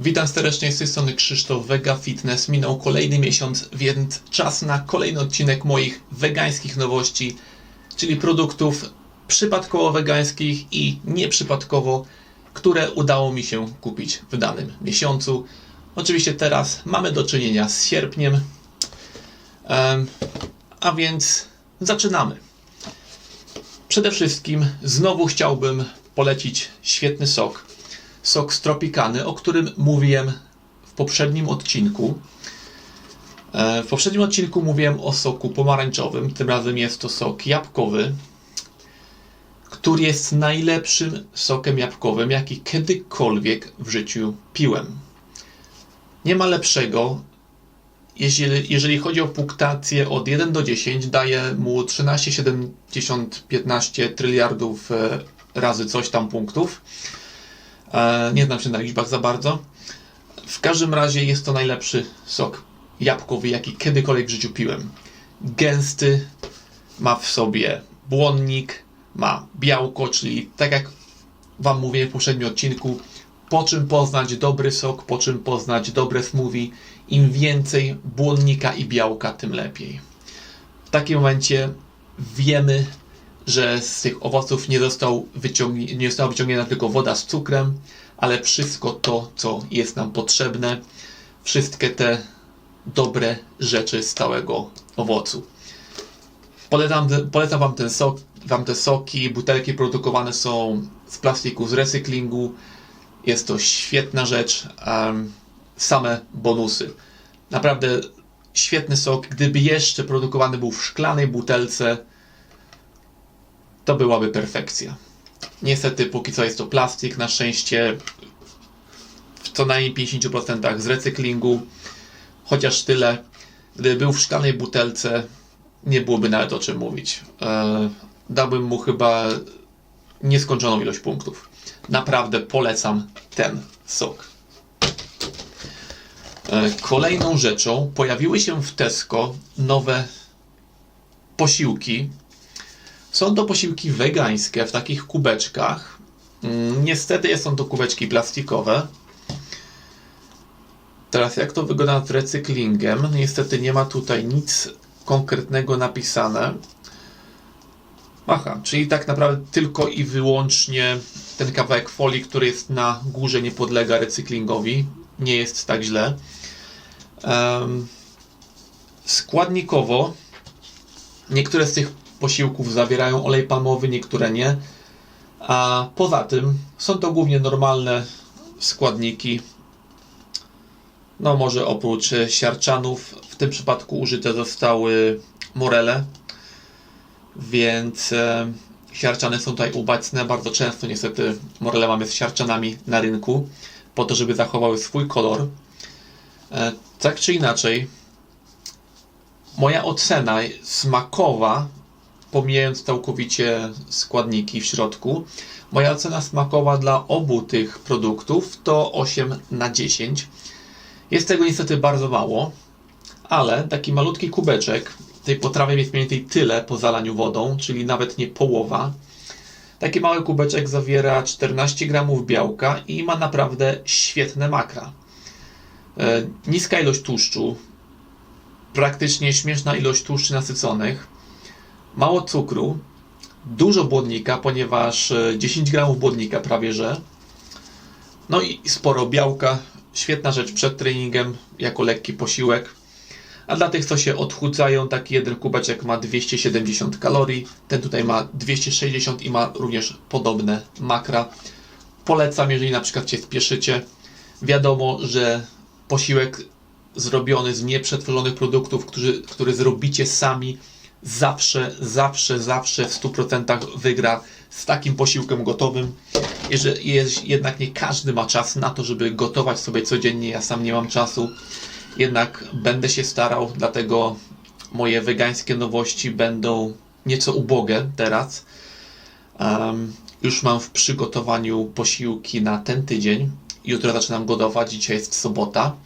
Witam serdecznie z tej strony Krzysztof Vega Fitness. Minął kolejny miesiąc, więc czas na kolejny odcinek moich wegańskich nowości, czyli produktów przypadkowo wegańskich i nieprzypadkowo, które udało mi się kupić w danym miesiącu. Oczywiście teraz mamy do czynienia z sierpniem, Em, a więc zaczynamy. Przede wszystkim znowu chciałbym polecić świetny sok. Sok z Tropikany, o którym mówiłem w poprzednim odcinku. E, W poprzednim odcinku mówiłem o soku pomarańczowym, tym razem jest to sok jabłkowy, który jest najlepszym sokiem jabłkowym, jaki kiedykolwiek w życiu piłem. Nie ma lepszego. Jeżeli, jeżeli chodzi o punktację od 1 do 10, daje mu 13, 70, 15 tryliardów e, razy coś tam punktów. E, Nie znam się na liczbach za bardzo. W każdym razie jest to najlepszy sok jabłkowy, jaki kiedykolwiek w życiu piłem. Gęsty, ma w sobie błonnik, ma białko, czyli tak jak Wam mówiłem w poprzednim odcinku, po czym poznać dobry sok, po czym poznać dobre smoothie. Im więcej błonnika i białka, tym lepiej. W takim momencie wiemy, że z tych owoców nie, został wyciągni- nie została wyciągnięta tylko woda z cukrem, ale wszystko to, co jest nam potrzebne, wszystkie te dobre rzeczy z całego owocu. Polecam, polecam wam, ten sok, wam te soki. Butelki produkowane są z plastiku, z recyklingu. Jest to świetna rzecz. em, same bonusy. Naprawdę świetny sok. Gdyby jeszcze produkowany był w szklanej butelce, to byłaby perfekcja. Niestety, póki co jest to plastik. Na szczęście w co najmniej 50% z recyklingu. Chociaż tyle. Gdyby był w szklanej butelce, nie byłoby nawet o czym mówić. E, dałbym mu chyba nieskończoną ilość punktów. Naprawdę polecam ten sok. E, Kolejną rzeczą pojawiły się w Tesco nowe posiłki. Są to posiłki wegańskie w takich kubeczkach. Mm, Niestety są to kubeczki plastikowe. Teraz jak to wygląda z recyklingiem? Niestety nie ma tutaj nic konkretnego napisane. Aha, czyli tak naprawdę tylko i wyłącznie ten kawałek folii, który jest na górze, nie podlega recyklingowi. Nie jest tak źle. Em, składnikowo niektóre z tych posiłków zawierają olej palmowy, niektóre nie. A poza tym są to głównie normalne składniki. No może oprócz siarczanów w tym przypadku użyte zostały morele, więc e, siarczany są tutaj obecne bardzo często. Niestety morele mamy z siarczanami na rynku po to, żeby zachowały swój kolor. E, tak czy inaczej, moja ocena smakowa, pomijając całkowicie składniki w środku, moja ocena smakowa dla obu tych produktów to 8 na 10. Jest tego niestety bardzo mało, ale taki malutki kubeczek tej potrawy jest mniej więcej tyle po zalaniu wodą, czyli nawet nie połowa. Taki mały kubeczek zawiera 14 gramów białka i ma naprawdę świetne makra. E, niska ilość tłuszczu, praktycznie śmieszna ilość tłuszczy nasyconych, mało cukru, dużo błonnika, ponieważ e, 10 gramów błonnika prawie że, no i sporo białka, świetna rzecz przed treningiem, jako lekki posiłek. A dla tych, co się odchudzają, taki jeden kubeczek ma 270 kalorii, ten tutaj ma 260 i ma również podobne makra. Polecam, jeżeli na przykład się spieszycie. Wiadomo, że posiłek zrobiony z nieprzetworzonych produktów, który, który zrobicie sami, zawsze, zawsze, zawsze w 100% wygra z takim posiłkiem gotowym. Jeżeli jednak nie każdy ma czas na to, żeby gotować sobie codziennie. Ja sam nie mam czasu. Jednak będę się starał, dlatego moje wegańskie nowości będą nieco ubogie teraz. Em, już mam w przygotowaniu posiłki na ten tydzień. Jutro zaczynam gotować, dzisiaj jest sobota.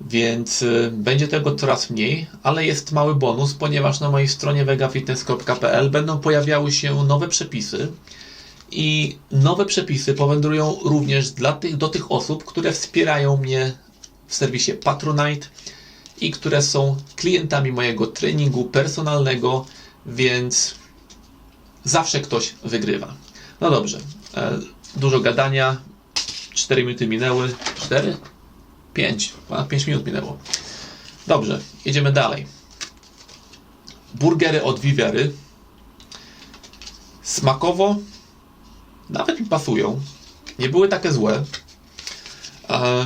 Więc y, będzie tego coraz mniej, ale jest mały bonus, ponieważ na mojej stronie vegafitness.pl będą pojawiały się nowe przepisy, I nowe przepisy powędrują również dla tych, do tych osób, które wspierają mnie w serwisie Patronite i które są klientami mojego treningu personalnego, więc zawsze ktoś wygrywa. No dobrze, e, dużo gadania, 4 minuty minęły, 4? 5, ponad 5 minut minęło. Dobrze, jedziemy dalej. Burgery od Vivery. Smakowo nawet mi pasują. Nie były takie złe. E,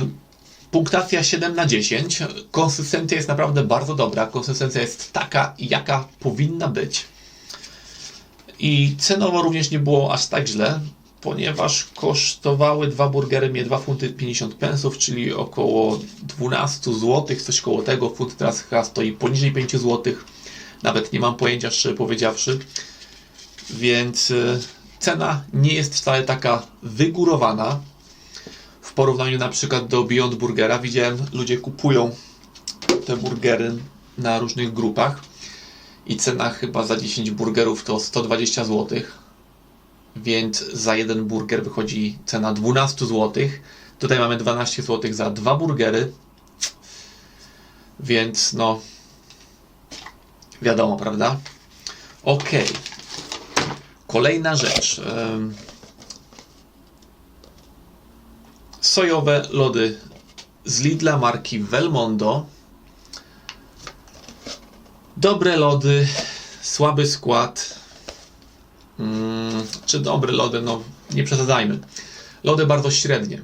Punktacja 7 na 10. Konsystencja jest naprawdę bardzo dobra. Konsystencja jest taka, jaka powinna być. I cenowo również nie było aż tak źle, ponieważ kosztowały dwa burgery mnie 2 funty 50 pensów, czyli około 12 zł, coś koło tego. Funt teraz chyba stoi poniżej 5 zł. Nawet nie mam pojęcia, szczerze powiedziawszy. Więc y, cena nie jest wcale taka wygórowana. W porównaniu na przykład do Beyond Burgera widziałem, ludzie kupują te burgery na różnych grupach i cena chyba za 10 burgerów to 120 zł. Więc za jeden burger wychodzi cena 12 zł. Tutaj mamy 12 zł za dwa burgery. Więc no wiadomo, prawda? Ok. Kolejna rzecz. Sojowe lody z Lidla marki Velmondo. Dobre lody, słaby skład. Mm, czy dobre lody? No, nie przesadzajmy. Lody bardzo średnie.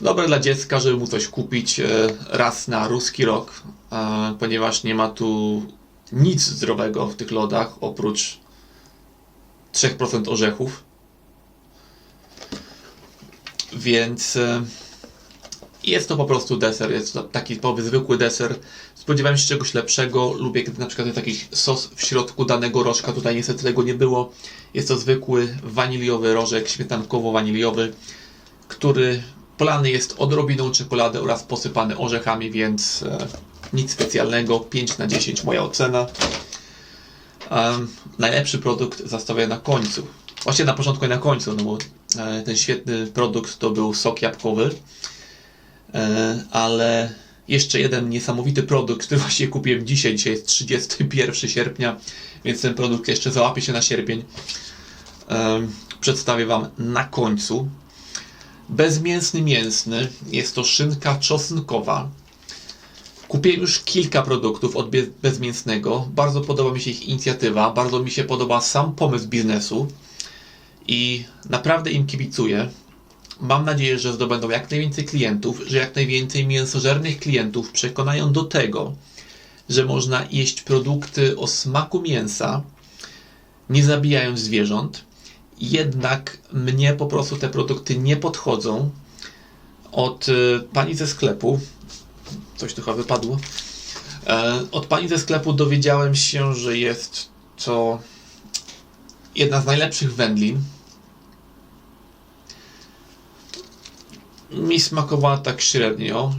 Dobre dla dziecka, żeby mu coś kupić e, raz na ruski rok, e, ponieważ nie ma tu nic zdrowego w tych lodach oprócz 3% orzechów. Więc e, jest to po prostu deser, jest to taki typowy, zwykły deser. Spodziewałem się czegoś lepszego. Lubię, kiedy na przykład jest jakiś sos w środku danego rożka. Tutaj niestety tego nie było. Jest to zwykły waniliowy rożek, śmietankowo-waniliowy, który polany jest odrobiną czekolady oraz posypany orzechami, więc e, nic specjalnego. 5 na 10 moja ocena. Um, najlepszy produkt zostawię na końcu. Właściwie na początku i na końcu, no bo e, ten świetny produkt to był sok jabłkowy. E, ale jeszcze jeden niesamowity produkt, który właśnie kupiłem dzisiaj. Dzisiaj jest 31 sierpnia, więc ten produkt jeszcze załapie się na sierpień. E, Przedstawię Wam na końcu. Bezmięsny mięsny jest to szynka czosnkowa. Kupiłem już kilka produktów od Be- bezmięsnego. Bardzo podoba mi się ich inicjatywa, bardzo mi się podoba sam pomysł biznesu i naprawdę im kibicuję. Mam nadzieję, że zdobędą jak najwięcej klientów, że jak najwięcej mięsożernych klientów przekonają do tego, że można jeść produkty o smaku mięsa, nie zabijając zwierząt. Jednak mnie po prostu te produkty nie podchodzą. Od y, pani ze sklepu, coś tu chyba wypadło, e, od pani ze sklepu dowiedziałem się, że jest to jedna z najlepszych wędlin. Mi smakowała tak średnio.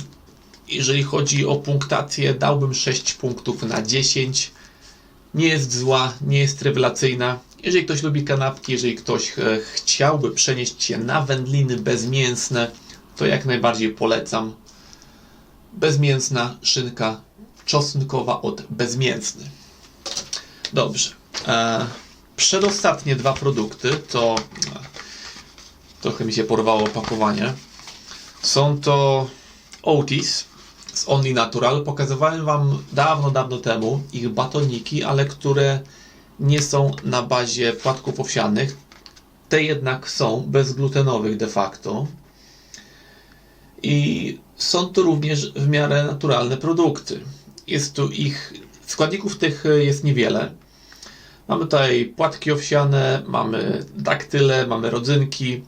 Jeżeli chodzi o punktację, dałbym 6 punktów na 10. Nie jest zła, nie jest rewelacyjna. Jeżeli ktoś lubi kanapki, jeżeli ktoś e, chciałby przenieść się na wędliny bezmięsne, to jak najbardziej polecam. Bezmięsna szynka czosnkowa od bezmięsny. Dobrze. E, przedostatnie dwa produkty to trochę mi się porwało opakowanie. Są to Otis z Only Natural. Pokazywałem Wam dawno, dawno temu ich batoniki, ale które nie są na bazie płatków owsianych. Te jednak są bezglutenowych de facto. I są to również w miarę naturalne produkty. Jest tu ich, składników tych jest niewiele. Mamy tutaj płatki owsiane, mamy daktyle, mamy rodzynki,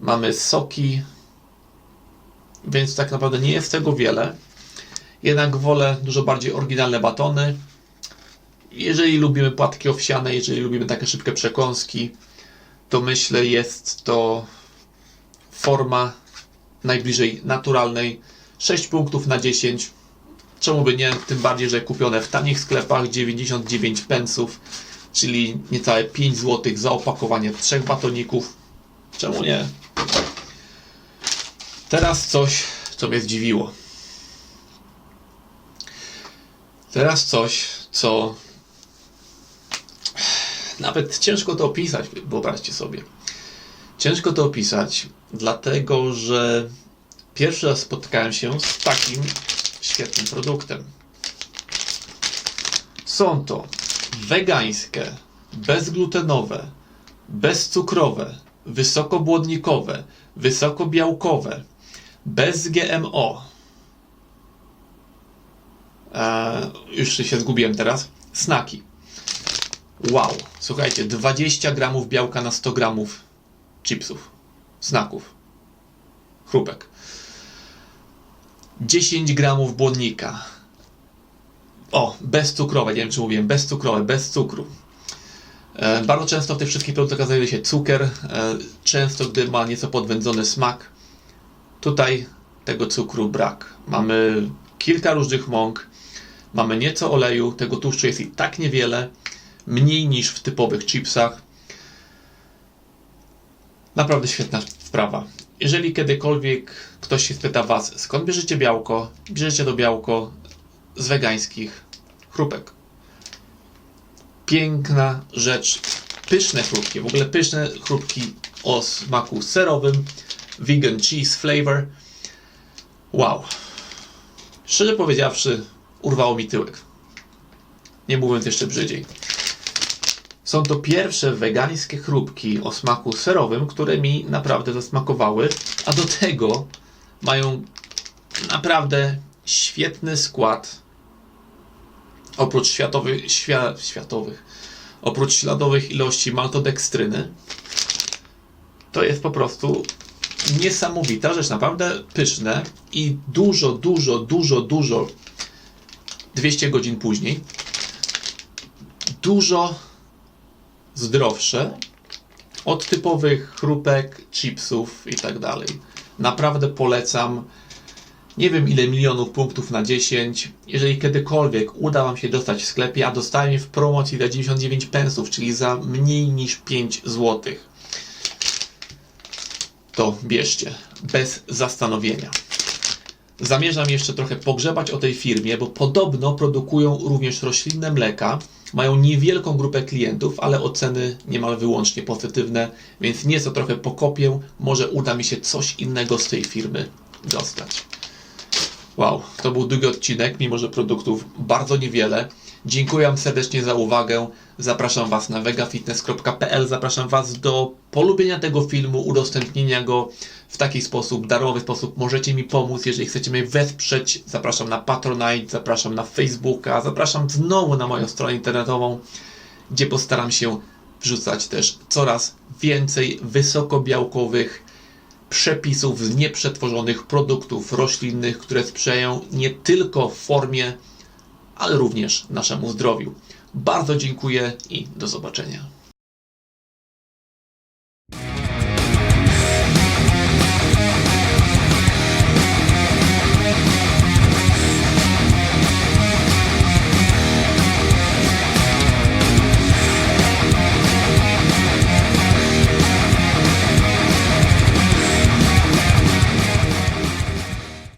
mamy soki, więc tak naprawdę nie jest tego wiele. Jednak wolę dużo bardziej oryginalne batony. Jeżeli lubimy płatki owsiane, jeżeli lubimy takie szybkie przekąski, to myślę jest to forma najbliżej naturalnej. 6 punktów na 10. Czemu by nie? Tym bardziej, że kupione w tanich sklepach 99 pensów. czyli niecałe 5 zł za opakowanie trzech batoników. Czemu nie? Teraz coś, co mnie zdziwiło. Teraz coś, co nawet ciężko to opisać, wyobraźcie sobie. Ciężko to opisać, dlatego że pierwszy raz spotkałem się z takim świetnym produktem. Są to wegańskie, bezglutenowe, bezcukrowe, wysokobłonnikowe, wysokobiałkowe, bez GMO. Eee, już się zgubiłem teraz. Snaki. Wow, słuchajcie, 20 gramów białka na 100 gramów chipsów, snaków, chrupek. 10 gramów błonnika. O, bezcukrowe, nie wiem czy mówiłem, bezcukrowe, bez cukru. E, bardzo często w tych wszystkich produktach znajduje się cukier, e, często gdy ma nieco podwędzony smak. Tutaj tego cukru brak. Mamy kilka różnych mąk, mamy nieco oleju, tego tłuszczu jest i tak niewiele, mniej niż w typowych chipsach. Naprawdę świetna sprawa. Jeżeli kiedykolwiek ktoś się spyta Was, skąd bierzecie białko, bierzecie to białko z wegańskich chrupek. Piękna rzecz. Pyszne chrupki, w ogóle pyszne chrupki o smaku serowym, vegan cheese flavor. Wow. Szczerze powiedziawszy, urwało mi tyłek. Nie mówiąc jeszcze brzydziej. Są to pierwsze wegańskie chrupki o smaku serowym, które mi naprawdę zasmakowały, a do tego mają naprawdę świetny skład. Oprócz światowych, świa, światowych, oprócz śladowych ilości maltodekstryny, to jest po prostu niesamowita rzecz, naprawdę pyszne i dużo, dużo, dużo, dużo 200 godzin później dużo zdrowsze od typowych chrupek, chipsów i tak dalej. Naprawdę polecam. Nie wiem ile milionów punktów na 10. Jeżeli kiedykolwiek uda Wam się dostać w sklepie, a dostałem w promocji za 99 pensów, czyli za mniej niż 5 zł, to bierzcie bez zastanowienia. Zamierzam jeszcze trochę pogrzebać o tej firmie, bo podobno produkują również roślinne mleka. Mają niewielką grupę klientów, ale oceny niemal wyłącznie pozytywne, więc nieco trochę pokopię. Może uda mi się coś innego z tej firmy dostać. Wow, to był długi odcinek, mimo że produktów bardzo niewiele. Dziękuję serdecznie za uwagę. Zapraszam Was na vegafitness.pl. Zapraszam Was do polubienia tego filmu, udostępnienia go w taki sposób, darmowy sposób. Możecie mi pomóc, jeżeli chcecie mnie wesprzeć. Zapraszam na Patronite, zapraszam na Facebooka, zapraszam znowu na moją stronę internetową, gdzie postaram się wrzucać też coraz więcej wysokobiałkowych przepisów z nieprzetworzonych produktów roślinnych, które sprzyjają nie tylko w formie ale również naszemu zdrowiu. Bardzo dziękuję i do zobaczenia.